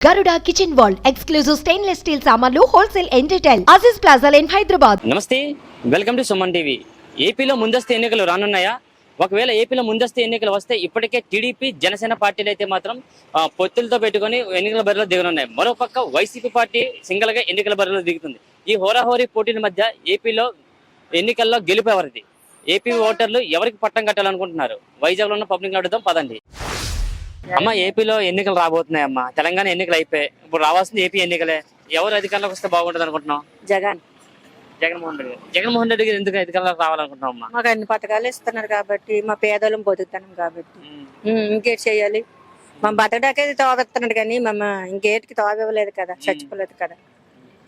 Garuda kitchen wall exclusive stainless steel సామాన్లు wholesale and retail Aziz plaza line Hyderabad నమస్తే welcome to Suman TV ఏపీలో ముందస్తు ఎన్నికలు రానున్నాయా? ఒకవేళ ఏపీలో ముందస్తు ఎన్నికలు వస్తే ఇప్పటికే టీడీపీ జనసేన పార్టీలు అయితే మాత్రం పొత్తులతో పెట్టుకొని ఎన్నికల బరిలో దిగనున్నాయి. మరోపక్క వైసీపీ పార్టీ సింగిల్గా ఎన్నికల బరిలో దిగుతుంది. ఈ హోరాహోరీ పోటీల మధ్య ఏపీలో ఎన్నికల్లో గెలుపు ఎవరిది? ఏపీ ఓటర్లు ఎవరికి పట్టం కట్టాలనుకుంటున్నారు? వైజాగ్లో ఉన్న పబ్లిక్ అడుగుదాం పదండి. అమ్మ ఏపీలో ఎన్నికలు రాబోతున్నాయి అమ్మా తెలంగాణ ఎన్నికలు అయిపోయి ఇప్పుడు రావాల్సింది ఏపీ ఎన్నికలే. ఎవరు అధికారంలోకి వస్తే బాగుంటుంది అనుకుంటున్నాం జగన్. జగన్మోహన్ రెడ్డి గారు. జగన్మోహన్ రెడ్డి గారు ఎందుకు అధికారంలోకి రావాలనుకుంటున్నాం అమ్మా మాకు అన్ని పథకాలు ఇస్తున్నారు కాబట్టి మా పేదలం బతుకుతున్నాం కాబట్టి. ఉమ్, ఇంకేటి చేయాలి? మా బతకడాకే తోవెత్తున్నాడు కానీ మమ్మ ఇంకేటికి తోవివ్వలేదు కదా చచ్చిపోలేదు కదా.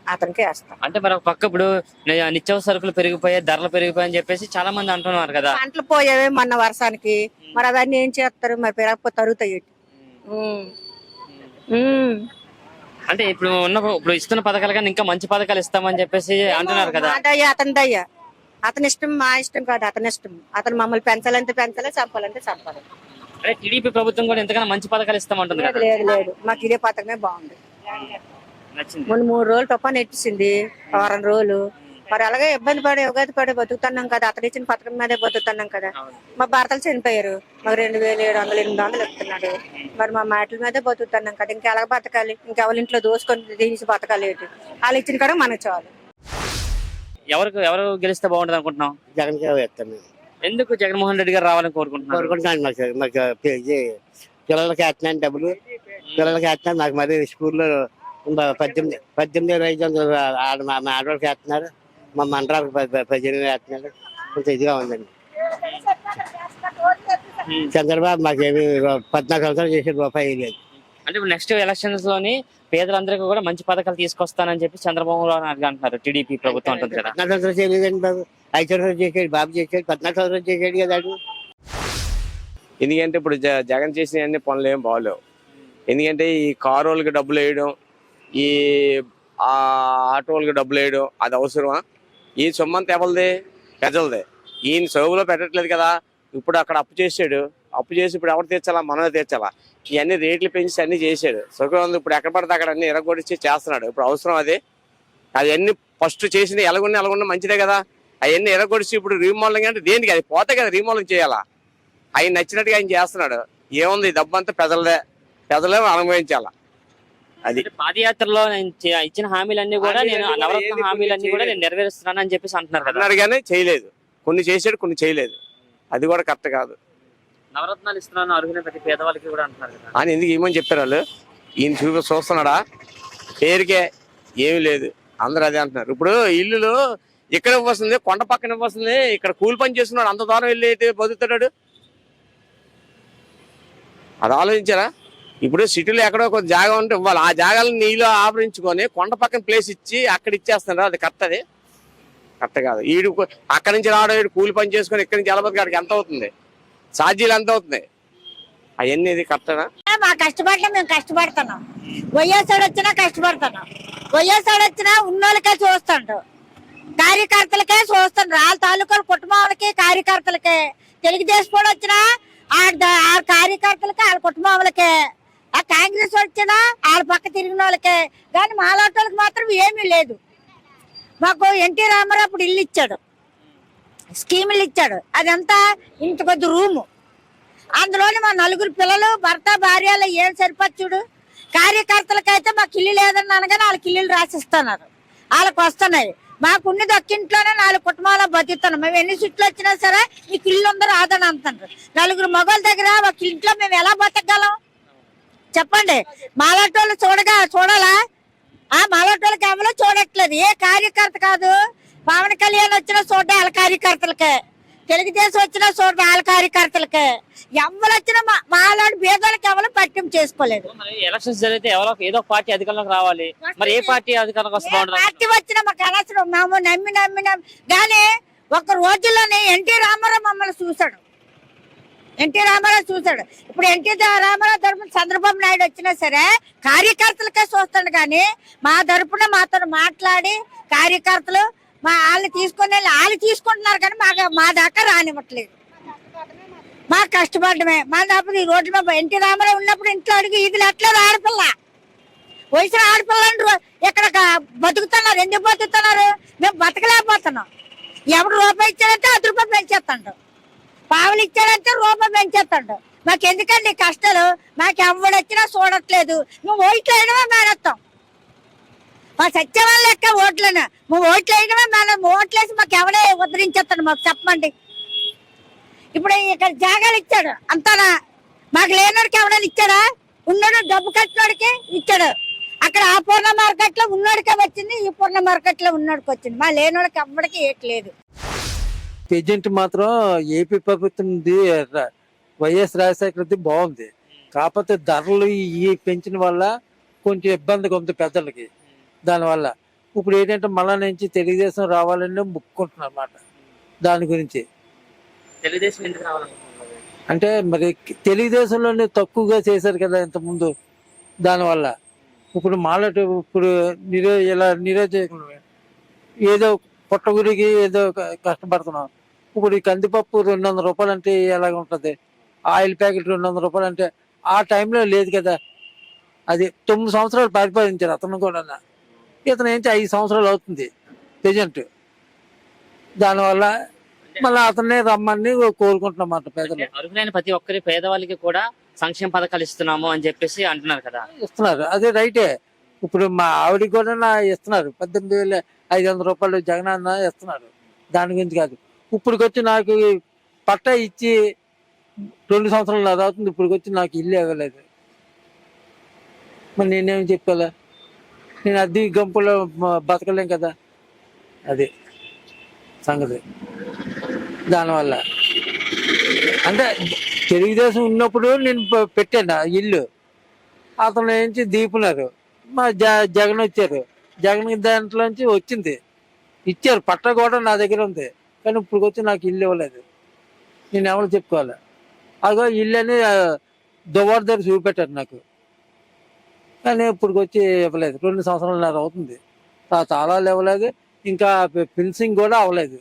అతనికే వేస్తాం. అంటే మరి ఒక పక్క ఇప్పుడు ని- నిత్యావసర సరుకులు పెరిగిపోయాయి ధరలు పెరిగిపోయాయని చెప్పేసి చాలా మంది అంటున్నారు కదా. పంటలు పోయావే మొన్న వర్షానికి. మరి అవన్నీ ఏం చేస్తారు? మరి పెరగకపోతే తరుగుతాయి. అంటే ఇప్పుడు ఉన్న ఇప్పుడు ఇస్తున్న పథకాలు కానీ ఇంకా మంచి పథకాలు ఇస్తామని చెప్పేసి అంటున్నారు కదా. మాదయ్యా అతనిదయ్యా. అతని ఇష్టం మా ఇష్టం కాదు అతని ఇష్టం. అతను మమ్మల్ని పెంచాలంటే పెంచాలి చంపాలంటే చంపాలి. అంటే టీడీపీ ప్రభుత్వం కూడా ఎంతకన్నా మంచి పథకాలు ఇస్తామంటుంది లేదు లేదు లేదు. మాకు ఇదే పథకమే బాగుంది. మొన్న మూడు రోజులు తుఫాన్ ఎట్టింది వారం రోజులు. మరి అలాగే ఇబ్బంది పడి ఉగాది పడి బతుకుతున్నాం కదా అతను ఇచ్చిన పథకం మీదే బతుకుతున్నాం కదా. మా భర్తలు చనిపోయారు. మాకు రెండు వేలు ఏడు వందలు ఎనిమిది వందలు ఇస్తున్నాడు మరి మా మాటల మీదే బతుకుతున్నాం కదా. ఇంకా ఎలాగ బతకాలి? ఇంకా ఎవరి ఇంట్లో దోసుకొని తీసి బతకాలి ఏంటి? వాళ్ళు ఇచ్చిన కూడా మనకు చాలు. ఎవరికి ఎవరు గెలిస్తే బాగుంటుంది అనుకుంటున్నాం జగన్ మేము. ఎందుకు జగన్మోహన్ రెడ్డి గారు రావాలని కోరుకుంటున్నారు? కోరుకుంటున్నాను మాకు పిల్లలకి వేస్తున్నాను డబ్బులు. పిల్లలకి వేస్తున్నాను నాకు మరి స్కూల్లో పద్దెనిమిది పద్దెనిమిది ఐదు వందలు మా ఆడవాళ్ళకి వేస్తున్నారు మా ప- పద్దెనిమిది వేస్తున్నారు కొంచెం ఇదిగా ఉందండి. చంద్రబాబు మాకేమి పద్నాలుగు సంవత్సరాలు చేసే రూపాయి లేదు. అంటే ఇప్పుడు నెక్స్ట్ ఎలక్షన్స్లోని పేదలందరికీ కూడా మంచి పథకాలు తీసుకొస్తానని చెప్పి చంద్రబాబు నాయుడు అంటున్నారు. టీడీపీ ప్రభుత్వం అంటుంది కదా. పద్నాలుగు సంవత్సరాలు చేయలేదండి బాబు. ఐదు సంవత్సరాలు చేసాడు బాబు చేసాడు పద్నాలుగు సంవత్సరాలు చేసాడు కదా. ఎందుకంటే ఇప్పుడు జగన్ చేసిన అన్ని పనులు ఏం బాగలేవు. ఎందుకంటే ఈ కారు వాళ్ళకి డబ్బులు వేయడం ఈ ఆటో వాళ్ళకి డబ్బులు వేయడం అది అవసరమా? ఈ సొమ్మంతా ఎవరిది? ప్రజలదే. ఈయన సరువులో పెట్టట్లేదు కదా. ఇప్పుడు అక్కడ అప్పు చేసాడు. అప్పు చేసి ఇప్పుడు ఎవరు తీర్చాలా? మనమే తీర్చాలా? ఇవన్నీ రేట్లు పెంచి అన్ని చేశాడు. సుఖం ఇప్పుడు ఎక్కడ పడితే అక్కడ అన్ని ఎరగొడిచి చేస్తున్నాడు. ఇప్పుడు అవసరం అది. అవన్నీ ఫస్ట్ చేసిన ఎలాగున్నా ఎలాగున్నా మంచిదే కదా. అవన్నీ ఎరగొడిచి ఇప్పుడు రీమోడలింగ్ అంటే దేనికి? అది పోతే కదా రీమోడలింగ్ చేయాలా? ఆయన నచ్చినట్టుగా ఆయన చేస్తున్నాడు. ఏముంది? ఈ డబ్బంతా ప్రజలదే. ప్రజలే అనుభవించాలా? అది పాదయాత్రలో ఇచ్చిన హామీలన్నీ కూడా నేను నవరత్న హామీలన్నీ కూడా. నేను నెరవేరుస్తున్నాను అని చెప్పేసి అంటున్నారు కదా. అన్నాడు కానీ చేయలేదు. కొన్ని చేశాడు కొన్ని చేయలేదు. అది కూడా కరెక్ట్ కాదు. నవరత్నాలు ఇస్తున్నాను అర్హులైన ప్రతి పేదవాళ్ళకి కూడా అంటున్నారు కదా. అని ఎందుకు ఏమని చెప్పారు వాళ్ళు? ఈయన చూపి చూస్తున్నాడా? పేరుకే ఏమీ లేదు. అందరూ అదే అంటున్నారు. ఇప్పుడు ఇల్లులు ఇక్కడ వస్తుంది కొండ పక్కన వస్తుంది ఇక్కడ కూలి పని చేస్తున్నాడు అంత దూరం వెళ్ళి అయితే బతుకుతాడు. అది ఆలోచించారా? ఇప్పుడు సిటీలో ఎక్కడో ఒక జాగా ఉంటే ఇవ్వాలి. ఆ జాగాలను నీళ్ళు ఆవరించుకొని కొండ పక్కన ప్లేస్ ఇచ్చి అక్కడ ఇచ్చేస్తున్నారు. అది కరెక్ట్ అది? కరెక్ట్ కాదు. ఈడు అక్కడి నుంచి రావడం ఈడు కూలి పని చేసుకొని ఇక్కడి నుంచి వెళ్ళబోతు కాడికి ఎంత అవుతుంది? ఛార్జీలు ఎంత అవుతుంది? అవన్నీ ఇది కరెక్టనా మా కష్టపడలే మేము కష్టపడుతున్నాం. వైఎస్ఆర్ వచ్చినా కష్టపడుతున్నాం. వైఎస్ఆర్ వచ్చినా ఉన్నోళ్ళకే చూస్తుండ్రు కార్యకర్తలకే చూస్తుండ్రు వాళ్ళ తాలూకాల కుటుంబాలకి కార్యకర్తలకే. తెలుగుదేశం కూడా వచ్చినా ఆ ఆ కార్యకర్తలకి వాళ్ళ కుటుంబాలకే. ఆ కాంగ్రెస్ వచ్చినా వాళ్ళ పక్క తిరిగిన వాళ్ళకే. కానీ మాలాటోళ్ళకి మాత్రం ఏమీ లేదు. మాకు ఎన్టీ రామారావు అప్పుడు ఇల్లు ఇచ్చాడు. స్కీములు ఇచ్చాడు. అదంతా ఇంత కొద్ది రూము. అందులోని మా నలుగురు పిల్లలు భర్త భార్యలు ఏం సరిపచ్చుడు కార్యకర్తలకైతే మాకు ఇల్లు లేదని అనగానే వాళ్ళకి ఇల్లులు రాసిస్తున్నారు. వాళ్ళకి వస్తున్నాయి. మాకున్న ఒక్కింట్లోనే నాలుగు కుటుంబాలు బతుకుతున్నాం. మేము ఎన్ని చుట్లు వచ్చినా సరే మీకు ఇల్లు ఉందో ఆదని అంటున్నారు. నలుగురు మగవాళ్ళ దగ్గర ఒక ఇంట్లో మేము ఎలా బతకగలం? చెప్పండి. మాలాటోళ్ళు చూడగా చూడాలా? ఆ మాలాటోళ్ళకి ఎవరో చూడట్లేదు. ఏ కార్యకర్త కాదు. పవన్ కళ్యాణ్ వచ్చినా చూడడం వాళ్ళ కార్యకర్తలకే. తెలుగుదేశం వచ్చినా చూడడం వాళ్ళ కార్యకర్తలకే. ఎవరు వచ్చినా మాలాంటి భేదాలకు ఎవరు పట్టింపు చేసుకోలేదు. ఎలక్షన్స్ జరిగితే ఎవరో ఏదో పార్టీ అధికారంలోకి రావాలి. మరి ఏ పార్టీ అధికారంలోకి పార్టీ వచ్చినా మాకు అనవసరం. మేము నమ్మి నమ్మి నమ్మి. కానీ ఒక రోజుల్లోనే ఎన్టీ రామారావు మమ్మల్ని చూశాడు. ఎన్టీ రామారావు చూశాడు. ఇప్పుడు ఎన్టీ రామారావు తరపున చంద్రబాబు నాయుడు వచ్చినా సరే కార్యకర్తలకే చూస్తాడు కానీ మా తరపున మాతో మాట్లాడి కార్యకర్తలు మా వాళ్ళు తీసుకొని వెళ్ళి వాళ్ళు తీసుకుంటున్నారు కానీ మా మా దాకా రానివ్వట్లేదు. మా కష్టపడమే మా తప్పదు ఈ రోడ్ల మీద ఎన్టీ రామారావు ఉన్నప్పుడు ఇంట్లో అడిగి ఇది ఎట్లేదు ఆడపిల్ల. వయసు ఆడపిల్ల ఇక్కడ బతుకుతున్నారు? ఎందుకు బతుకుతున్నారు? మేము బతకలేకపోతున్నాం. ఎవరు రూపాయి ఇచ్చారంటే అది రూపాయలు పెంచేస్తాడు. పావులు ఇచ్చాడంటే రూపాయి పెంచేస్తాడు. మాకు ఎందుకండి కష్టాలు? మాకు ఎవడు వచ్చినా చూడట్లేదు. నువ్వు ఓట్లు అయినవే మేనేస్తాం మా సత్యవాళ్ళ లెక్క ఓట్లను? నువ్వు ఓట్లు అయినవే మేడం ఓట్లేసి మాకు ఎవడే ఉద్ధరించేస్తాడు మాకు చెప్పండి ఇప్పుడు ఇక్కడ జాగాలు ఇచ్చాడు. అంతానా? మాకు లేనోడికి ఎవడని ఇచ్చాడా? ఉన్నాడు డబ్బు కట్టినోడికి ఇచ్చాడు. అక్కడ ఆ పూర్ణ మార్కెట్లో ఉన్నోడికే వచ్చింది ఈ పూర్ణ మార్కెట్లో ఉన్నోడికి వచ్చింది. మా లేనోడికి ఎవ్వడికి ఏట్లేదు. ఏజెంట్ మాత్రం ఏపీ ప్రభుత్వం వైఎస్ రాజశేఖరది బాగుంది. కాకపోతే ధరలు ఈ పెంచిన వల్ల కొంచెం ఇబ్బందిగా ఉంది పెద్దలకి. దానివల్ల ఇప్పుడు ఏంటంటే మళ్ళా నుంచి తెలుగుదేశం రావాలని ముక్కుంటున్నారు అన్నమాట దాని గురించి. తెలుగుదేశం ఎందుకు రావాలనుకుంటున్నారు? అంటే మరి తెలుగుదేశంలోనే తక్కువగా చేశారు కదా ఇంతకుముందు దానివల్ల. ఇప్పుడు మాలట ఇప్పుడు నిరో ఇలా నిరోధకులు ఏదో పుట్టగురికి ఏదో కష్టపడుతున్నాం. ఇప్పుడు ఈ కందిపప్పు రెండు వందల రూపాయలు అంటే ఎలాగ ఉంటుంది ఆయిల్ ప్యాకెట్ రెండు వందల రూపాయలు అంటే ఆ టైంలో లేదు కదా. అది తొమ్మిది సంవత్సరాలు పరిపాలించారు అతను కూడా ఇతను ఏంటి ఐదు సంవత్సరాలు అవుతుంది ప్రజెంట్ దానివల్ల మళ్ళీ అతన్నే రమ్మని కోరుకుంటున్నాం అన్నమాట పేదలు. అర్హులైన ప్రతి ఒక్కరి పేదవాళ్ళకి కూడా సంక్షేమ పథకాలు ఇస్తున్నాము అని చెప్పేసి అంటున్నారు కదా. ఇస్తున్నారు. అదే రైటే ఇప్పుడు మా ఆవిడకి కూడా నా ఇస్తున్నారు. పద్దెనిమిది వేల ఐదు వందల రూపాయలు జగనన్న ఇస్తున్నారు. దాని గురించి కాదు. ఇప్పటికొచ్చి నాకు పట్టా ఇచ్చి రెండు సంవత్సరాలు నాది అవుతుంది ఇప్పటికి వచ్చి నాకు ఇల్లు ఇవ్వలేదు. మరి నేనేం చెప్పాలా? నేను అద్దె గంపులో బతకలేం కదా. అది సంగతి. దానివల్ల. అంటే తెలుగుదేశం ఉన్నప్పుడు నేను పెట్టాను ఆ ఇల్లు. అతను ఏంచి దీపున్నారు మా జ జగన్ వచ్చారు. జగన్ దాంట్లోంచి వచ్చింది. ఇచ్చారు. పట్ట కూడా నా దగ్గర ఉంది. కానీ ఇప్పుడు వచ్చి నాకు ఇల్లు ఇవ్వలేదు. నేను ఎవరు చెప్పుకోవాలి? అదో ఇల్లు అని దువార్ దగ్గర చూపెట్టారు నాకు. కానీ ఇప్పుడు వచ్చి ఇవ్వలేదు. రెండు సంవత్సరాలు అవుతుంది. ఆ తాళాలు ఇవ్వలేదు. ఇంకా ఫిన్సింగ్ కూడా అవ్వలేదు.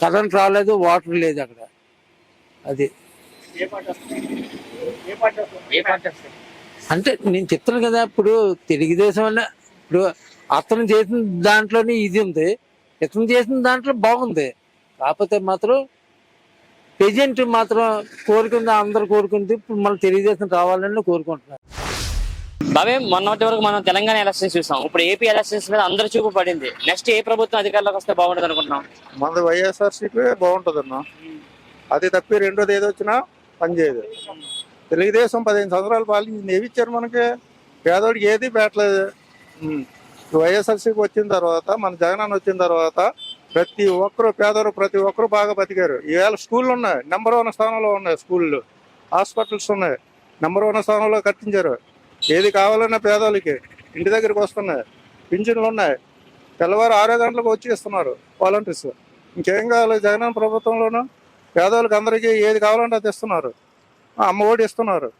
కరెంట్ రాలేదు వాటర్ లేదు అక్కడ. అది? అంటే నేను చెప్తాను కదా ఇప్పుడు తెలుగుదేశం అన్న ఇప్పుడు అతను చేసిన దాంట్లోనే ఇది ఉంది. ఇతను చేసిన దాంట్లో బాగుంది. కాకపోతే మాత్రం ప్రజెంట్ మాత్రం కోరుకుంది అందరు కోరుకుంది ఇప్పుడు మళ్ళీ తెలుగుదేశం రావాలని కోరుకుంటున్నారు బాబే మొన్నటి వరకు మనం తెలంగాణ ఎలక్షన్స్ చూసాం. ఇప్పుడు ఏపీ ఎలక్షన్స్ మీద అందరు చూపు పడింది. నెక్స్ట్ ఏ ప్రభుత్వం అధికారంలోకి వస్తే బాగుంటుంది అనుకుంటున్నాం మనది వైఎస్ఆర్సీపీ బాగుంటుంది అన్న అది తప్పి రెండోది ఏది వచ్చినా పనిచేయదు తెలుగుదేశం పదిహేను సంవత్సరాల పాలించింది ఏమి ఇచ్చారు మనకి? పేదోడికి ఏది పెట్టలేదు. వైఎస్ఆర్సీకి వచ్చిన తర్వాత మన జగనన్న వచ్చిన తర్వాత ప్రతి ఒక్కరు పేదోరు ప్రతి ఒక్కరు బాగా బతికారు. ఈవేళ స్కూళ్ళు ఉన్నాయి. నెంబర్ వన్ స్థానంలో ఉన్నాయి స్కూళ్ళు. హాస్పిటల్స్ ఉన్నాయి. నెంబర్ వన్ స్థానంలో కట్టించారు. ఏది కావాలన్నా పేదోళ్ళకి ఇంటి దగ్గరికి వస్తున్నాయి. పింఛన్లు ఉన్నాయి. తెల్లవారు ఆరో గంటలకు వచ్చి ఇస్తున్నారు వాలంటీర్స్ ఇంకేం కావాలి జగన్ ప్రభుత్వంలోనూ? పేదవాళ్ళకి అందరికీ ఏది కావాలంటే అది ఇస్తున్నారు. అమ్మ ఒడి ఇస్తున్నారు.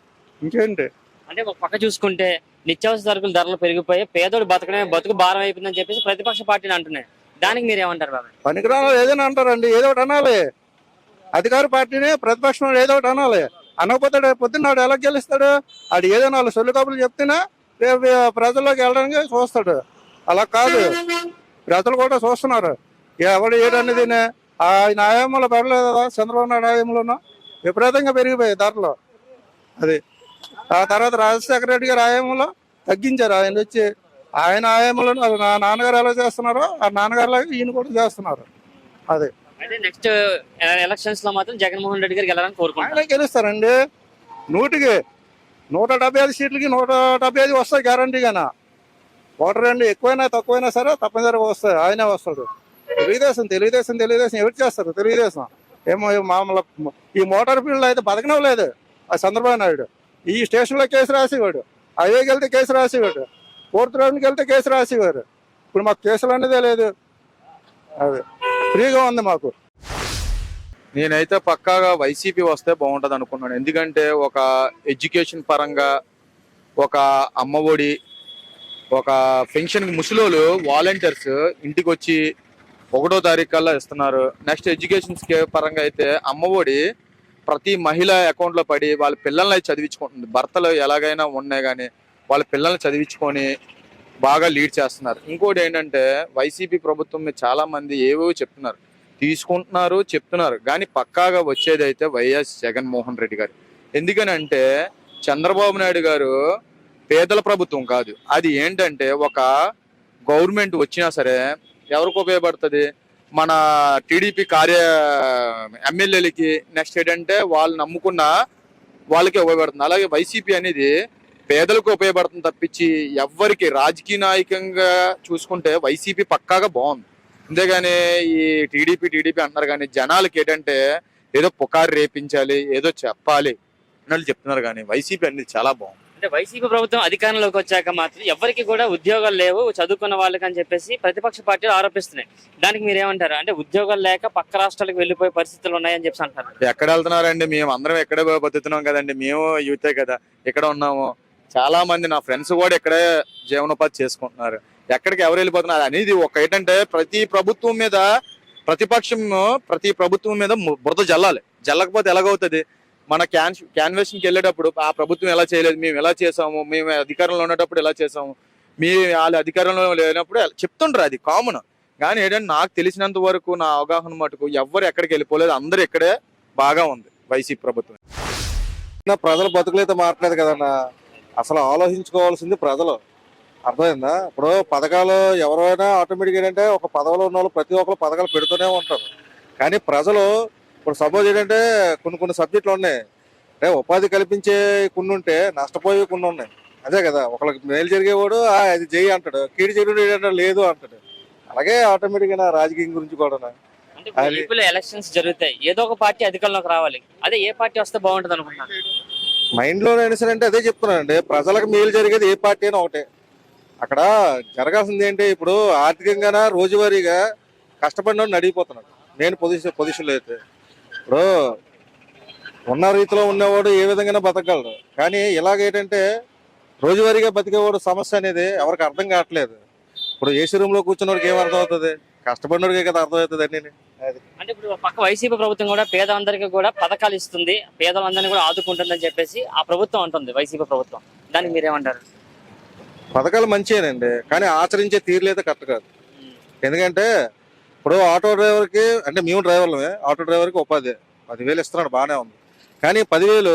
ఇంకేంటి? అంటే ఒక పక్క చూసుకుంటే నిత్యావసర సరుకుల ధరలు పెరిగిపోయి పేదోడు బతకడమే బతుకు భారం అయిపోయిందని చెప్పేసి ప్రతిపక్ష పార్టీలు అంటున్నాయి. దానికి మీరు ఏమంటారు బాబా పనికిరాలు ఏదైనా అంటారండి ఏదో ఒకటి అనాలి. అధికార పార్టీని ప్రతిపక్షం ఏదో ఒకటి అనాలి. అనకపోతే పొద్దున్న ఆడు ఎలా గెలుస్తాడు? ఆడు ఏదైనా వాళ్ళు సొల్లు కబుర్లు చెప్తేనే రేపు ప్రజల్లోకి వెళ్ళడానికి చూస్తాడు. అలా కాదు. ప్రజలు కూడా చూస్తున్నారు. ఎవడు ఏడనేది ఆయన ఆయామంలో పడలేదు కదా చంద్రబాబు నాయుడు ఆయామంలోనూ విపరీతంగా పెరిగిపోయాయి ధరలు. అది ఆ తర్వాత రాజశేఖర రెడ్డి గారి ఆయామంలో తగ్గించారు. ఆయన వచ్చి ఆయన ఆయామంలో నా నాన్నగారు ఎలా చేస్తున్నారో ఆ నాన్నగారులాగా ఈయన కూడా చేస్తున్నారు. అది. అయితే నెక్స్ట్ ఎలక్షన్స్లో మాత్రం జగన్మోహన్ రెడ్డి గారికి వెళ్ళాలని కోరుకుంటున్నాను ఆయన గెలుస్తారండి. నూటికి నూట డెబ్బై ఐదు సీట్లకి నూట డెబ్బై ఐదు వస్తాయి గ్యారంటీగానా? ఓటర్ అండి ఎక్కువైనా తక్కువైనా సరే తప్పనిసరిగా వస్తాయి. ఆయనే వస్తాడు. తెలుగుదేశం తెలుగుదేశం తెలుగుదేశం. ఎవరు చేస్తారు తెలుగుదేశం? ఏమో మామూలు ఈ మోటార్ ఫీల్డ్ అయితే బతకడం లేదు ఆ చంద్రబాబు నాయుడు. ఈ స్టేషన్లో కేసు రాసేవాడు. హైవేకి వెళ్తే కేసు రాసేవాడు. ఫోర్త్ రౌండ్కి వెళ్తే కేసు రాసేవారు. ఇప్పుడు మాకు కేసులు అనేదే లేదు. అది ఫ్రీగా ఉంది మాకు. నేనైతే పక్కాగా వైసీపీ వస్తే బాగుంటుంది అనుకున్నాను. ఎందుకంటే ఒక ఎడ్యుకేషన్ పరంగా ఒక అమ్మఒడి ఒక పెన్షన్ ముసలోళ్ళు వాలంటీర్స్ ఇంటికి వచ్చి ఒకటో తారీఖు కల్లా ఇస్తున్నారు. నెక్స్ట్ ఎడ్యుకేషన్ పరంగా అయితే అమ్మఒడి ప్రతి మహిళ అకౌంట్లో పడి వాళ్ళ పిల్లల్ని చదివించుకుంటుంది. భర్తలు ఎలాగైనా ఉన్నాయి కానీ వాళ్ళ పిల్లల్ని చదివించుకొని బాగా లీడ్ చేస్తున్నారు. ఇంకోటి ఏంటంటే వైసీపీ ప్రభుత్వం మీద చాలా మంది చెప్తున్నారు. తీసుకుంటున్నారు చెప్తున్నారు. కానీ పక్కాగా వచ్చేది అయితే వైఎస్ జగన్మోహన్ రెడ్డి గారు. ఎందుకనంటే చంద్రబాబు నాయుడు గారు పేదల ప్రభుత్వం కాదు. అది ఏంటంటే ఒక గవర్నమెంట్ వచ్చినా సరే ఎవరికి ఉపయోగపడుతుంది? మన టీడీపీ కార్య ఎమ్మెల్యేలకి నెక్స్ట్ ఏంటంటే వాళ్ళు నమ్ముకున్న వాళ్ళకి ఉపయోగపడుతుంది. అలాగే వైసీపీ అనేది పేదలకు ఉపయోగపడుతుంది తప్పించి ఎవ్వరికి రాజకీయ నాయకంగా చూసుకుంటే వైసీపీ పక్కాగా బాగుంది. అంతేగాని ఈ టీడీపీ టీడీపీ అంటున్నారు కానీ జనాలకి ఏంటంటే ఏదో పుకారు రేపించాలి ఏదో చెప్పాలి అన్నట్లు చెప్తున్నారు కానీ వైసీపీ అనేది చాలా బాగుంది. అంటే వైసీపీ ప్రభుత్వం అధికారంలోకి వచ్చాక మాత్రం ఎవరికి కూడా ఉద్యోగాలు లేవు చదువుకున్న వాళ్ళకి అని చెప్పేసి ప్రతిపక్ష పార్టీలు ఆరోపిస్తున్నాయి. దానికి మీరు ఏమంటారు? అంటే ఉద్యోగాలు లేక పక్క రాష్ట్రాలకు వెళ్ళిపోయే పరిస్థితులు ఉన్నాయని చెప్పి అంటారు ఎక్కడ వెళ్తున్నారండి? మేము అందరం ఎక్కడే బతుకుతున్నాం కదండి? మేము యూతే కదా ఇక్కడ ఉన్నాము. చాలా మంది నా ఫ్రెండ్స్ కూడా ఇక్కడే జీవనోపాధి చేసుకుంటున్నారు. ఎక్కడికి ఎవరు వెళ్ళిపోతున్నారు? అనేది ఒక ఏంటంటే ప్రతి ప్రభుత్వం మీద ప్రతిపక్షం ప్రతి ప్రభుత్వం మీద బురద జల్లాలి. జల్లకపోతే ఎలాగవుతుంది? మన క్యాన్ క్యాన్వేషన్కి వెళ్ళేటప్పుడు ఆ ప్రభుత్వం ఎలా చేయలేదు మేము ఎలా చేసాము మేము అధికారంలో ఉన్నప్పుడు ఎలా చేసాము మీ వాళ్ళు అధికారంలో లేనప్పుడు ఎలా- చెప్తుండ్రు అది కామన్ కానీ ఏంటంటే నాకు తెలిసినంత వరకు నా అవగాహన మటుకు ఎవ్వరు ఎక్కడికి వెళ్ళిపోలేదు అందరు ఇక్కడే బాగా ఉంది వైసీపీ ప్రభుత్వం. నా ప్రజల బతుకులైతే మారట్లేదు కదన్నా. అసలు ఆలోచించుకోవాల్సింది ప్రజలు. అర్థమైందా? ఇప్పుడు పథకాలు ఎవరైనా ఆటోమేటిక్ ఏంటంటే ఒక పదవిలో ఉన్న వాళ్ళు ప్రతి ఒక్కరు పథకాలు పెడుతూనే ఉంటారు. కానీ ప్రజలు ఇప్పుడు సపోజ్ ఏంటంటే కొన్ని కొన్ని సబ్జెక్టులు ఉన్నాయి. అంటే ఉపాధి కల్పించే కొన్ని ఉంటే నష్టపోయే కొన్ని ఉన్నాయి. అదే కదా ఒకరికి మేలు జరిగేవాడు "ఆ, అది చేయి అంటాడు. కీడు చేయడం ఏంటంటే లేదు అంటాడు. అలాగే ఆటోమేటిక్గా రాజకీయం గురించి కూడా ఏపీలో ఎలక్షన్స్ జరుగుతాయి. ఏదో ఒక పార్టీ అధికారంలోకి రావాలి. అదే ఏ పార్టీ వస్తే బాగుంటుంది అనుకుంటున్నారు మైండ్లో అంటే అదే చెప్తున్నానండి. ప్రజలకు మేలు జరిగేది ఏ పార్టీ అయినా ఒకటే. అక్కడ జరగాల్సింది ఏంటి ఇప్పుడు ఆర్థికంగా రోజువారీగా కష్టపడిన నడిగిపోతున్నాడు నేను పొజిషన్ పొజిషన్లో అయితే. ఇప్పుడు ఉన్న రీతిలో ఉన్నవాడు ఏ విధంగా బతకగలడు. కానీ ఇలాగేంటంటే రోజువారీగా బతికేవాడు సమస్య అనేది ఎవరికి అర్థం కావట్లేదు. ఇప్పుడు ఏసీ రూమ్లో కూర్చున్నవాడికి ఏం అర్థం అవుతుంది? కష్టపడినోడికే కదా అర్థం అవుతుంది అన్ని అంటే ఇప్పుడు పక్క వైసీపీ ప్రభుత్వం కూడా పేదలందరికీ కూడా పథకాలు ఇస్తుంది. పేదలందరినీ కూడా ఆదుకుంటుందని చెప్పేసి ఆ ప్రభుత్వం అంటుంది వైసీపీ ప్రభుత్వం. దానికి మీరేమంటారు? పథకాలు మంచిదేనండి కానీ ఆచరించే తీరులైతే కరెక్ట్ కాదు. ఎందుకంటే ఇప్పుడు ఆటో డ్రైవర్కి అంటే మేము డ్రైవర్లమే ఆటో డ్రైవర్కి ఉపాధి. పదివేలు ఇస్తున్నాడు బాగానే ఉంది. కానీ పదివేలు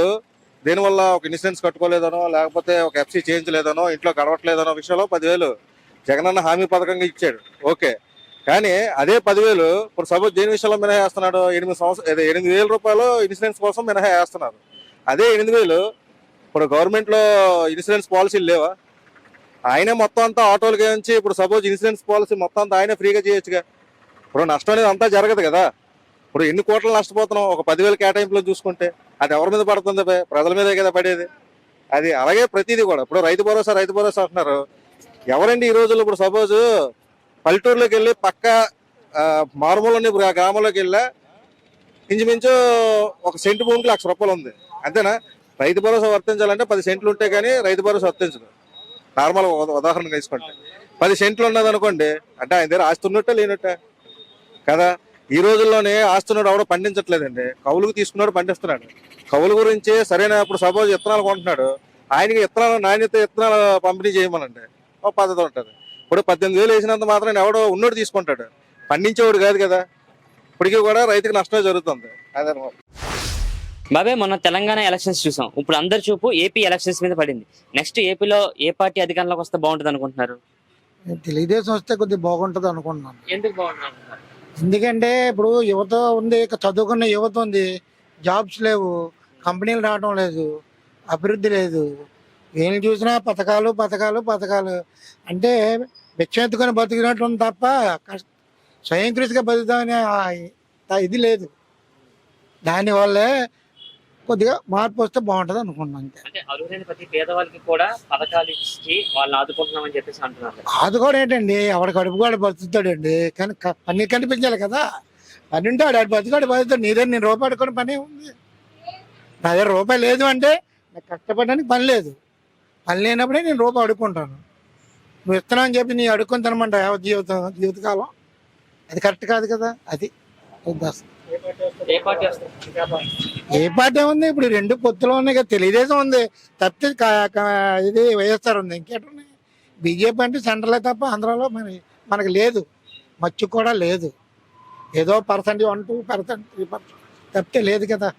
దీనివల్ల ఒక ఇన్సూరెన్స్ కట్టుకోలేదనో లేకపోతే ఒక ఎఫ్సీ చేయించలేదనో ఇంట్లో గడవట్లేదనో విషయంలో పదివేలు జగనన్న హామీ పథకంగా ఇచ్చాడు. ఓకే. కానీ అదే పదివేలు ఇప్పుడు సపోజ్ దేని విషయంలో మినహాయిస్తున్నాడు? ఎనిమిది సంవత్సరం ఎనిమిది వేల రూపాయలు ఇన్సూరెన్స్ కోసం మినహాయిస్తున్నారు అదే ఎనిమిది వేలు ఇప్పుడు గవర్నమెంట్లో ఇన్సూరెన్స్ పాలసీలు లేవా? ఆయనే మొత్తం అంతా ఆటోలకి నుంచి ఇప్పుడు సపోజ్ ఇన్సూరెన్స్ పాలసీ మొత్తం అంతా ఆయనే ఫ్రీగా చేయొచ్చుగా. ఇప్పుడు నష్టం అనేది అంతా జరగదు కదా. ఇప్పుడు ఎన్ని కోట్లు నష్టపోతున్నాం? ఒక పదివేల కేటాయింపులో చూసుకుంటే అది ఎవరి మీద పడుతుంది ప్రజల మీదే కదా పడేది. అది అలాగే ప్రతిదీ కూడా. ఇప్పుడు రైతు భరోసా రైతు భరోసా అంటున్నారు. ఎవరండి ఈ రోజుల్లో ఇప్పుడు సపోజ్ పల్లెటూరులోకి వెళ్ళి పక్క మారుమూలని ఇప్పుడు ఆ గ్రామంలోకి వెళ్ళా ఇంచుమించు ఒక సెంటు భూమికి లక్ష రూపాయలు ఉంది. అంతేనా? రైతు భరోసా వర్తించాలంటే పది సెంట్లు ఉంటే కానీ రైతు భరోసా వర్తించదు. నార్మల్ ఉదాహరణ తీసుకుంటే. పది సెంట్లు ఉన్నది అనుకోండి అంటే ఆయన దగ్గర ఆస్తి ఉన్నట్టే లేనట్టే. కదా? ఈ రోజుల్లోనే ఆస్తున్నాడు ఎవడో పండించట్లేదండి. కౌలుకు తీసుకున్నాడు పండిస్తున్నాడు. కౌలు గురించి సరైన ఇప్పుడు సపోజ్ విత్తనాలు కొంటున్నాడు. ఆయనకి విత్తనాలు నాణ్యత విత్తనాలు పంపిణీ చేయమనండి. ఒక పద్ధతి ఉంటుంది. ఇప్పుడు పద్దెనిమిది వేలు వేసినంత మాత్రం ఎవడో ఉన్నోడు తీసుకుంటాడు. పండించేవాడు కాదు కదా? ఇప్పటికీ కూడా రైతుకి నష్టమే జరుగుతుంది. అదనమాట బాబాయ్ మొన్న తెలంగాణ ఎలక్షన్స్ చూసాం. ఇప్పుడు అందరి చూపు ఏపీ ఎలక్షన్స్ మీద పడింది. నెక్స్ట్ ఏపీలో ఏ పార్టీ అధికారంలోకి వస్తే బాగుంటుంది అనుకుంటున్నారు? నేను తెలుగుదేశం వస్తే కొద్దిగా బాగుంటుంది అనుకుంటున్నాను. ఎందుకు బాగుంటుంది ఎందుకంటే ఇప్పుడు యువత ఉంది ఇక చదువుకున్న యువత ఉంది జాబ్స్ లేవు కంపెనీలు రావడం లేదు అభివృద్ధి లేదు. ఏం చూసినా పథకాలు పథకాలు పథకాలు. అంటే భిక్షం ఎత్తుకొని బతికినట్టు ఉంది తప్ప స్వయంకృతిగా బతుకుతామనే ఇది లేదు. దానివల్లే కొద్దిగా మార్పు వస్తే బాగుంటుంది అనుకుంటున్నాను అంతే. అంటే అర్హులైన ప్రతి పేదవాళ్ళకి కూడా పథకాలు ఇచ్చి వాళ్ళని ఆదుకుంటున్నామని చెప్పేసి అంటున్నారు. అది కూడా ఏంటండి కడుపు కూడా బతుకుతాడండి. కానీ పని కనిపించాలి కదా. పని ఉంటే ఆడు బతుకాడు బతుకుతాడు. నీ దగ్గర నేను రూపాయి అడుకొని పని ఉంది నా దగ్గర రూపాయి లేదు అంటే నాకు కష్టపడడానికి పని లేదు. పని లేనప్పుడే నేను రూపాయి అడుక్కుంటాను. నువ్వు ఇస్తున్నావు అని చెప్పి నీ అడుక్కొని తినమంటావు యావత్ జీవితం జీవితకాలం? అది కరెక్ట్ కాదు కదా అది. ఏ పార్టీ ఉంది ఇప్పుడు రెండు పొత్తులు ఉన్నాయి కదా. తెలుగుదేశం ఉంది. తప్పితే ఇది వైఎస్ఆర్ ఉంది. ఇంకేటి ఉన్నాయి? బీజేపీ అంటే సెంట్రలే తప్ప ఆంధ్రాలో మరి మనకి లేదు. మచ్చు కూడా లేదు. ఏదో percent one two percent three percent తప్పితే లేదు కదా.